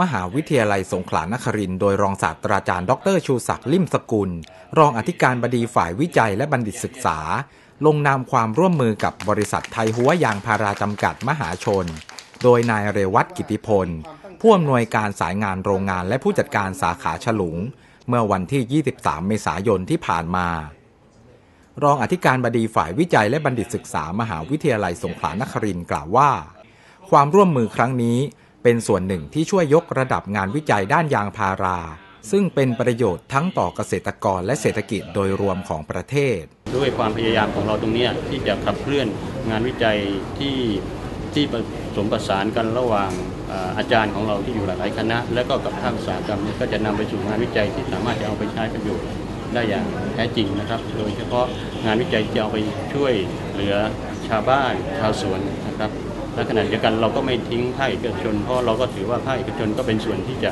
มหาวิทยาลัยสงขลานครินทร์โดยรองศาสตราจารย์ดรชูศักดิ์ลิมสกุล รองอธิการบดีฝ่ายวิจัยและบัณฑิตศึกษา ลงนามความร่วมมือกับบริษัทไทยหัวยางพาราจำกัดมหาชน โดยนายเรวัตกิติพล ผู้อำนวยการสายงานโรงงานและผู้จัดการสาขาฉลุง เมื่อวันที่ 23 เมษายนที่ผ่านมารองอธิการบดีฝ่ายวิจัยและบัณฑิตศึกษามหาวิทยาลัยสงขลานครินทร์กล่าวว่า ความร่วมมือครั้งนี้ เป็นส่วนหนึ่งที่ช่วยยกระดับงานวิจัยด้านยางพารา ซึ่งเป็นประโยชน์ทั้งต่อเกษตรกรและเศรษฐกิจโดยรวมของประเทศ ด้วยความพยายามของเราตรงนี้ที่จะขับเคลื่อนงานวิจัยที่ที่ผสมประสานกันระหว่างอาจารย์ของเราที่อยู่หลายๆคณะ และก็กับภาคอุตสาหกรรมก็จะนำไปสู่งานวิจัยที่สามารถจะเอาไปใช้ประโยชน์ได้อย่างแท้จริงนะครับ โดยเฉพาะงานวิจัยจะเอาไปช่วยเหลือชาวบ้านชาวสวนนะครับ และขณะเดียวกันเราก็ไม่ทิ้งภาคเอกชน เพราะเราก็ถือว่าภาคเอกชนก็เป็นส่วนที่จะ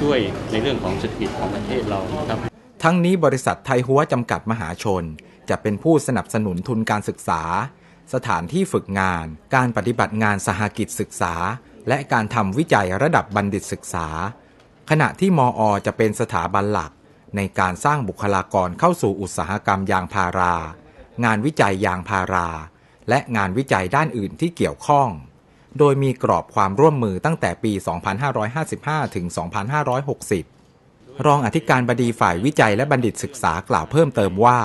ช่วยในเรื่องของเศรษฐกิจของประเทศเรานะครับ ทั้งนี้บริษัทไทยหัวจำกัดมหาชน จะเป็นผู้สนับสนุนทุนการศึกษา สถานที่ฝึกงาน การปฏิบัติงานสหกิจศึกษา และการทำวิจัยระดับบัณฑิตศึกษา ขณะที่มอ จะเป็นสถาบันหลัก ในการสร้างบุคลากรเข้าสู่อุตสาหกรรมยางพารา งานวิจัยยางพารา และงานวิจัยด้านอื่นที่เกี่ยวข้อง โดยมีกรอบความร่วมมือตั้งแต่ปี 2555 ถึง 2560 รองอธิการบดีฝ่ายวิจัยและบัณฑิตศึกษากล่าวเพิ่มเติมว่า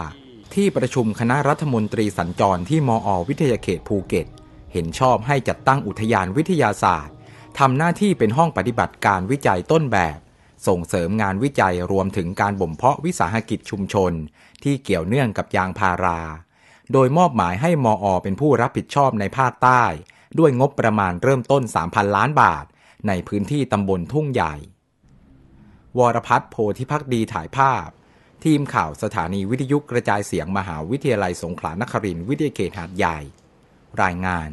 ที่ประชุมคณะรัฐมนตรีสัญจรที่มอวิทยาเขตภูเก็ต เห็นชอบให้จัดตั้งอุทยานวิทยาศาสตร์ทำหน้าที่เป็นห้องปฏิบัติการวิจัยต้นแบบ ส่งเสริมงานวิจัยรวมถึงการบ่มเพาะวิสาหกิจชุมชน ที่เกี่ยวเนื่องกับยางพารา โดยมอบหมายให้มอเป็นผู้รับผิดชอบในภาคใต้ ด้วยงบประมาณเริ่มต้น 3,000 ล้านบาท ในพื้นที่ตำบลทุ่งใหญ่ วรพัฒน์โพธิพักดีถ่ายภาพ ทีมข่าวสถานีวิทยุกระจายเสียงมหาวิทยาลัยสงขลานครินทร์วิทยาเขตหาดใหญ่ รายงาน